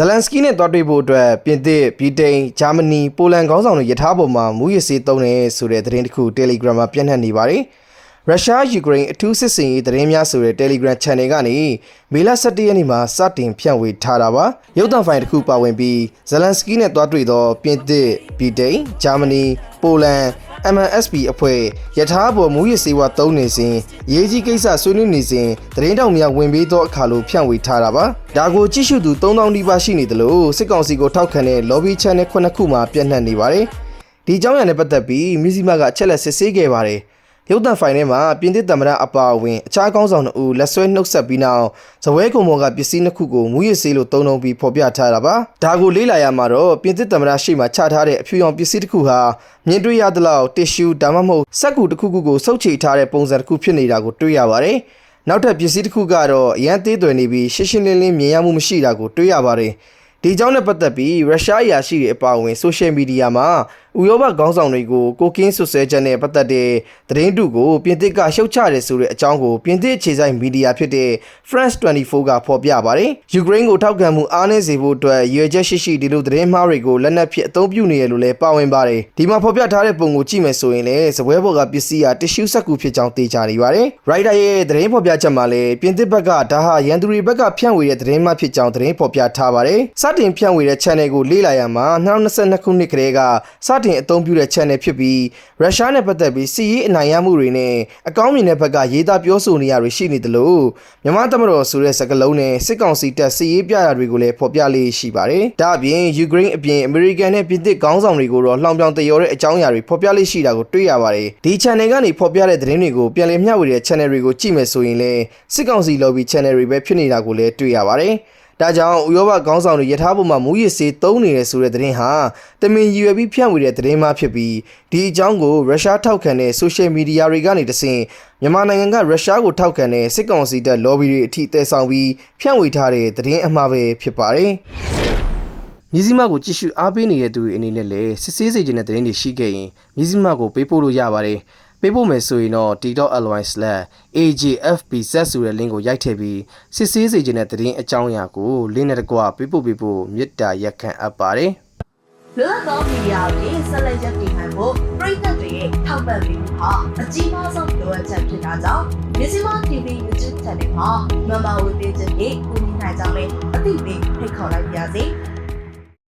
ဇလန်စကီနဲ့တွားတွေ့ဖို့အတွက်ပြင်သစ်ဗြိတိန်ဂျာမနီပိုလန်ခေါင်းဆောင်တွေယထာပေါ်မှာမူရစ်စေးသုံးတယ်ဆိုတဲ့သတင်းတစ်ခု Telegram မှာပြန့်နှံ့နေပါတယ်ရုရှားယူကရိန်းအထူးစစ်စင်ရေးသတင်းများဆိုတဲ့ Telegram Channel ကနေမေလ17ရက်နေ့မှာစတင်ဖြန့်ဝေထားတာပါရုပ်သံဖိုင်တစ်ခုပါဝင်ပြီးဇလန်စကီနဲ့တွားတွေ့သောပြင်သစ်ဗြိတိန်ဂျာမနီပိုလန် MNSP အဖွဲ့ယထာပေါ်မူရစ်စေဝါသုံးနေစဉ်ရေးကြီးကိစ္စဆွေးနွေးနေစဉ်သတင်းတောက်များဝင်ပြီးသောအခါလိုဖြန့်ဝေထားတာပါဒါကိုကြည့်ရှုသူ3000နီးပါးရှိနေတယ်လို့စစ်ကောင်စီကိုထောက်ခံတဲ့ lobby channel ခုနှစ်ခုမှပြန့်နှံ့နေပါတယ်ဒီအကြောင်းအရာနဲ့ပတ်သက်ပြီးမြစည်းမကအချက်လက်စစ်ဆေးခဲ့ပါတယ် ရုပ်သံဖိုင်ထဲမှာပြင်သစ်သမ္မတအပါအဝင်အခြားကောင်းဆောင်တို့လက်ဆွဲနှုတ်ဆက်ပြီးနောက်ဇပွဲကုံမော်ကပစ္စည်းနှစ်ခုကိုမူရစ်စေးလို့သုံးနှုံပြီးဖော်ပြထားတာပါဒါကိုလေးလာရမှာတော့ပြင်သစ်သမ္မတရှေ့မှာချထားတဲ့အဖြူရောင်ပစ္စည်းတစ်ခုဟာမြင်တွေ့ရသလောက်တစ်ရှူဒါမှမဟုတ်စက်ကူတစ်ခုခုကိုစုပ်ချေထားတဲ့ပုံစံတစ်ခုဖြစ်နေတာကိုတွေ့ရပါတယ်နောက်ထပ်ပစ္စည်းတစ်ခုကတော့အရန်သေးသွယ်နေပြီးရှင်းရှင်းလင်းလင်းမြင်ရမှုမရှိတာကိုတွေ့ရပါတယ်ဒီကြောင့်နဲ့ပတ်သက်ပြီးရုရှားအရာရှိတွေအပါအဝင်ဆိုရှယ်မီဒီယာမှာ ဥရောပခေါင်းဆောင်တွေကိုကိုကင်းဆွဆွဲချက်နဲ့ပတ်သက်တဲ့သတင်းတုကိုပြင်သစ်ကရှုတ်ချတယ်ဆိုတဲ့အကြောင်းကိုပြင်သစ်အခြေစိုက်မီဒီယာဖြစ်တဲ့ France 24ကဖော်ပြပါတယ်။ယူကရိန်းကိုထောက်ခံမှုအားနည်းစေဖို့အတွက်ရည်ရွယ်ချက်ရှိရှိဒီလိုသတင်းမှားတွေကိုလက်နက်ဖြစ်အသုံးပြုနေရလို့လည်းပါဝင်ပါတယ်။ဒီမှာဖော်ပြထားတဲ့ပုံကိုကြည့်မယ်ဆိုရင်လည်းစပွဲပေါ်ကပစ္စည်းဟာတ िश ူးစက်ကူဖြစ်ကြောင်းသိကြနေပါတယ်။ Rider ရဲ့သတင်းဖော်ပြချက်မှာလည်းပြင်သစ်ဘက်ကဒါဟာရန်သူတွေဘက်ကဖြန့်ဝေတဲ့သတင်းမှဖြစ်ကြောင်းသတင်းဖော်ပြထားပါတယ်။စတင်ဖြန့်ဝေတဲ့ channel ကိုလေ့လာရမှာ2022ခုနှစ်ကတည်းကစတင်အသုံးပြုတဲ့ channel ဖြစ်ပြီးရုရှားနဲ့ပတ်သက်ပြီးစီးရေးအနိုင်ရမှုတွေနဲ့အကောင်းမြင်တဲ့ဘက်ကရေးသားပြောဆိုနေရတွေရှိနေတယ်လို့မြန်မာသမတော်ဆိုတဲ့စကားလုံးနဲ့စစ်ကောင်စီတပ်စီးရေးပြရာတွေကိုလည်းဖော်ပြလေးရှိပါတယ်။ဒါအပြင်ယူကရိန်းအပြင်အမေရိကန်နဲ့ပြင်သစ်ခေါင်းဆောင်တွေကိုတော့လှောင်ပြောင်တရောတဲ့အကြောင်းအရာတွေဖော်ပြလေးရှိတာကိုတွေ့ရပါတယ်။ဒီ channel ကနေဖော်ပြတဲ့သတင်းတွေကိုပြန်လည်မျှဝေတဲ့ channel တွေကိုကြည့်မယ်ဆိုရင်လည်းစစ်ကောင်စီ lobby channel တွေပဲဖြစ်နေတာကိုလည်းတွေ့ရပါတယ်။ ဒါကြောင့်ဥရောပခေါင်းဆောင်တွေယထာပုံမှာမူရစ်စေးသုံးနေတယ်ဆိုတဲ့သတင်းဟာတမင်ရည်ရွယ်ပြီးဖြန့်ဝေတဲ့သတင်းမှဖြစ်ပြီးဒီအကြောင်းကိုရုရှားထောက်ခံတဲ့ဆိုရှယ်မီဒီယာတွေကနေတဆင့်မြန်မာနိုင်ငံကရုရှားကိုထောက်ခံတဲ့စစ်ကောင်စီတပ် lobby တွေအထိတည်ဆောင်ပြီးဖြန့်ဝေထားတဲ့သတင်းအမှားပဲဖြစ်ပါတယ်။မြစည်းမကိုကြည့်ရှုအားပေးနေတဲ့သူတွေအနေနဲ့လည်းစစ်ဆေးစေခြင်းတဲ့သတင်းတွေရှိခဲ့ရင်မြစည်းမကိုပေးပို့လို့ရပါတယ်။ ပေးဖို့မယ်ဆိုရင်တော့ t.ly/ajfbz ဆိုတဲ့ link ကိုရိုက်ထည့်ပြီးစစ်ဆေးစေခြင်းတဲ့သတင်းအကြောင်းအရာကို link နဲ့တကွပေးပို့ပေးဖို့မေတ္တာရက်ခံအပ်ပါတယ်။လွတ်လပ်သောမီဒီယာတွေဆက်လက်ရပ်တည်နိုင်ဖို့ပြည်သက်တွေရဲ့ထောက်ပံ့ပေးမှုဟာအကြီးမားဆုံးလိုအပ်ချက်ဖြစ်တာကြောင့်မြစီမ TV YouTube Channel မှာ member ဝင်ပေးခြင်းဖြင့်ကူညီနိုင်ကြောင်းလည်းအသိပေးဖိတ်ခေါ်လိုက်ပါရစေ။